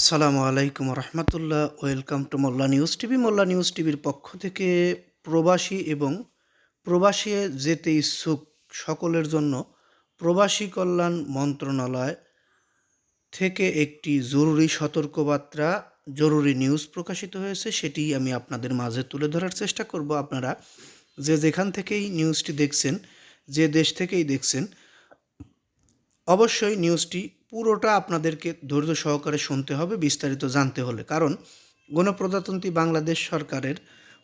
আসসালামু আলাইকুম রহমতুল্লাহ। Welcome to Molla news TV. Molla news টিভির পক্ষ থেকে প্রবাসী এবং প্রবাসী যেতে ইচ্ছুক সকলের জন্য প্রবাসী কল্যাণ মন্ত্রণালয় থেকে একটি জরুরি সতর্কবার্তা, জরুরি নিউজ প্রকাশিত হয়েছে। সেটি আমি আপনাদের মাঝে তুলে ধরার চেষ্টা করব। আপনারা যে যেখান থেকেই নিউজটি দেখছেন, যে দেশ থেকেই দেখছেন, অবশ্যই নিউজটি পুরোটা আপনাদেরকে ধৈর্য সহকারে শুনতে হবে, বিস্তারিত জানতে হলে। কারণ গণপ্রজাতন্ত্রী বাংলাদেশ সরকারের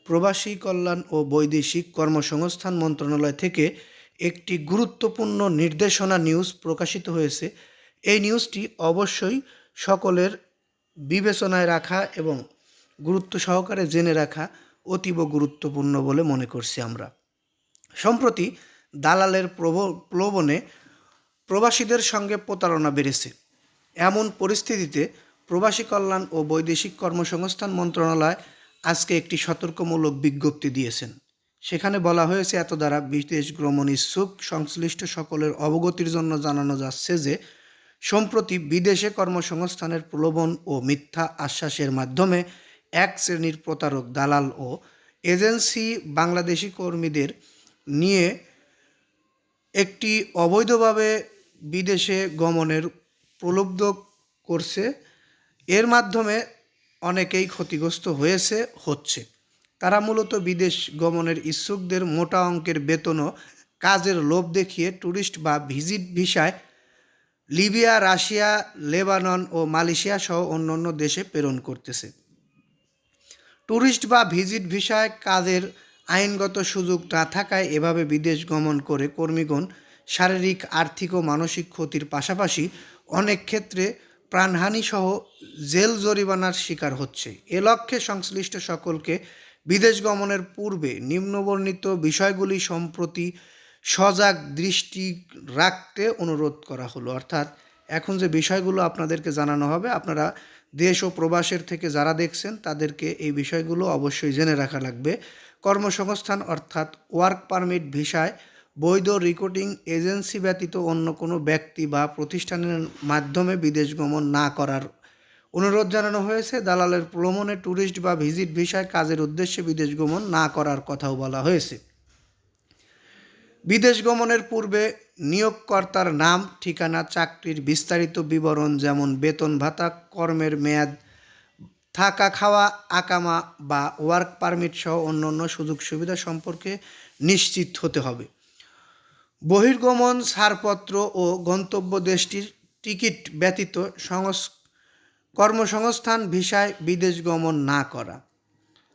প্রবাসী কল্যাণ ও বৈদেশিক কর্মসংস্থান মন্ত্রণালয় থেকে একটি গুরুত্বপূর্ণ নির্দেশনা নিউজ প্রকাশিত হয়েছে। এই নিউজটি অবশ্যই সকলের বিবেচনায় রাখা এবং গুরুত্ব সহকারে জেনে রাখা অতীব গুরুত্বপূর্ণ বলে মনে করছি আমরা। সম্প্রতি দালালের প্রব প্রলোভনে প্রবাসীদের সঙ্গে প্রতারণা বেড়েছে। এমন পরিস্থিতিতে প্রবাসী কল্যাণ ও বৈদেশিক কর্মসংস্থান মন্ত্রণালয় আজকে একটি সতর্কমূলক বিজ্ঞপ্তি দিয়েছেন। সেখানে বলা হয়েছে, এত দ্বারা বিদেশ ভ্রমণ ইচ্ছুক সংশ্লিষ্ট সকলের অবগতির জন্য জানানো যাচ্ছে যে, সম্প্রতি বিদেশে কর্মসংস্থানের প্রলোভন ও মিথ্যা আশ্বাসের মাধ্যমে এক শ্রেণির প্রতারক দালাল ও এজেন্সি বাংলাদেশি কর্মীদের নিয়ে একটি অবৈধভাবে বিদেশে গমনের প্রলুব্ধ করছে। এর মাধ্যমে অনেকেই ক্ষতিগ্রস্ত হয়েছে, হচ্ছে। তারা মূলত বিদেশ গমনের ইচ্ছুকদের মোটা অঙ্কের বেতন ও কাজের লোভ দেখিয়ে ট্যুরিস্ট বা ভিজিট ভিসায় লিবিয়া, রাশিয়া, লেবানন ও মালয়েশিয়া সহ অন্যান্য দেশে প্রেরণ করতেছে। ট্যুরিস্ট বা ভিজিট ভিসায় কাজের আইনগত সুযোগ না থাকায় এভাবে বিদেশ গমন করে কর্মীগণ শারীরিক, আর্থিক ও মানসিক ক্ষতির পাশাপাশি অনেক ক্ষেত্রে প্রাণহানি সহ জেল জরিমানার শিকার হচ্ছে। এ লক্ষ্যে সংশ্লিষ্ট সকলকে বিদেশ গমনের পূর্বে নিম্নবর্ণিত বিষয়গুলি সম্প্রতি সজাগ দৃষ্টি রাখতে অনুরোধ করা হলো। অর্থাৎ এখন যে বিষয়গুলো আপনাদেরকে জানানো হবে, আপনারা দেশ ও প্রবাসের থেকে যারা দেখছেন, তাদেরকে এই বিষয়গুলো অবশ্যই জেনে রাখা লাগবে। কর্মসংস্থান অর্থাৎ ওয়ার্ক পারমিট ভিসায় বৈধ রেকর্ডিং এজেন্সি ব্যতীত অন্য কোনো ব্যক্তি বা প্রতিষ্ঠানের মাধ্যমে বিদেশ গমন না করার অনুরোধ জানানো হয়েছে। দালালের প্রলোভনে ট্যুরিস্ট বা ভিজিট ভিসায় কাজের উদ্দেশ্যে বিদেশ গমন না করার কথাও বলা হয়েছে। বিদেশ গমনের পূর্বে নিয়োগকর্তার নাম, ঠিকানা, চাকরির বিস্তারিত বিবরণ যেমন বেতন ভাতা, কর্মের মেয়াদ, থাকা খাওয়া, আকামা বা ওয়ার্ক পারমিট সহ অন্যান্য সুযোগ সুবিধা সম্পর্কে নিশ্চিত হতে হবে। বহির্গমন ছাড়পত্র ও গন্তব্য দেশটির টিকিট ব্যতীত সংস, কর্মসংস্থান ভিসায় বিদেশ গমন না করা।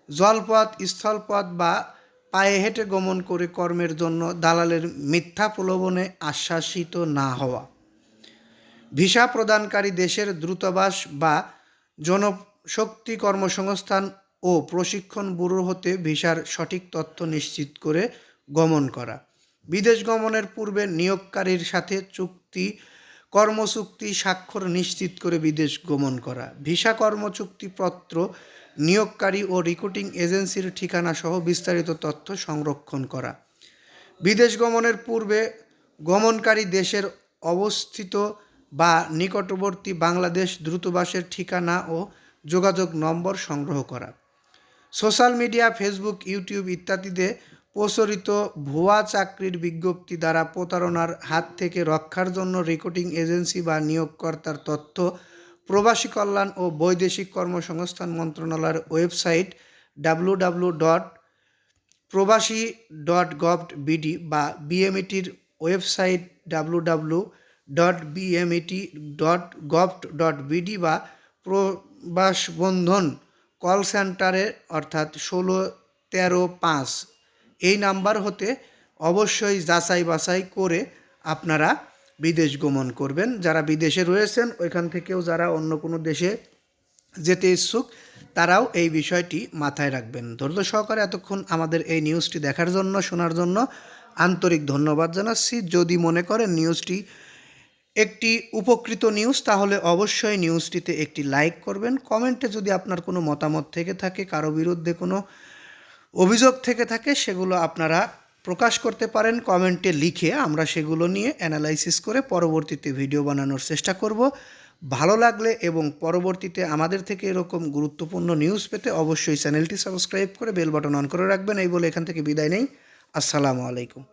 জলপথ, স্থলপথ বা পায়ে হেঁটে গমন করে কর্মের জন্য দালালের মিথ্যা প্রলোভনে আশ্বাসিত না হওয়া। ভিসা প্রদানকারী দেশের দ্রুতাবাস বা জনশক্তি কর্মসংস্থান ও প্রশিক্ষণ ব্যুরো হতে ভিসার সঠিক তথ্য নিশ্চিত করে গমন করা। বিদেশ গমনের পূর্বে নিয়োগকারীর সাথে চুক্তি, কর্মচুক্তি স্বাক্ষর নিশ্চিত করে বিদেশ গমন করা। ভিসা কর্মচুক্তিপত্র নিয়োগকারী ও রিক্রুটিং এজেন্সির ঠিকানা সহ বিস্তারিত তথ্য সংরক্ষণ করা। বিদেশ গমনের পূর্বে গমনকারী দেশের অবস্থিত বা নিকটবর্তী বাংলাদেশ দ্রুতবাসের ঠিকানা ও যোগাযোগ নম্বর সংগ্রহ করা। সোশ্যাল মিডিয়া, ফেসবুক, ইউটিউব ইত্যাদিতে প্রচলিত ভুয়া চাকরির বিজ্ঞপ্তি দ্বারা প্রতারণার হাত থেকে রক্ষার জন্য রেকর্ডিং এজেন্সি বা নিয়োগকর্তার তথ্য, প্রবাসী কল্যাণ ও বৈদেশিক কর্মসংস্থান মন্ত্রণালয়ের website W W dot Probashi dot gov BD বা বিএমইটির website W W dot BMET dot gov dot BD বা প্রবাসবন্ধন কল সেন্টারে, অর্থাৎ ষোলো তেরো পাঁচ। এই নাম্বার হতে অবশ্যই যাচাই বাছাই করে আপনারা বিদেশ গমন করবেন। যারা বিদেশে রয়েছেন, ওইখান থেকেও যারা অন্য কোনো দেশে যেতে ইচ্ছুক, তারাও এই বিষয়টি মাথায় রাখবেন। ধৈর্য সহকারে এতক্ষণ আমাদের এই নিউজটি দেখার জন্য, শোনার জন্য আন্তরিক ধন্যবাদ জানাচ্ছি। যদি মনে করেন নিউজটি একটি উপকৃত নিউজ, তাহলে অবশ্যই নিউজটিতে একটি লাইক করবেন। কমেন্টে যদি আপনার কোনো মতামত থেকে থাকে, কারও বিরুদ্ধে কোনো অভিযোগ থেকে থাকে, সেগুলো আপনারা প্রকাশ করতে পারেন, কমেন্টে লিখে আমরা সেগুলো নিয়ে অ্যানালাইসিস করে পরবর্তীতে ভিডিও বানানোর চেষ্টা করব। ভালো লাগলে এবং পরবর্তীতে আমাদের থেকে এরকম গুরুত্বপূর্ণ নিউজ পেতে অবশ্যই চ্যানেলটি সাবস্ক্রাইব করে বেল বাটন অন করে রাখবেন। এই বলে এখান থেকে বিদায় নেই। আসসালামু আলাইকুম।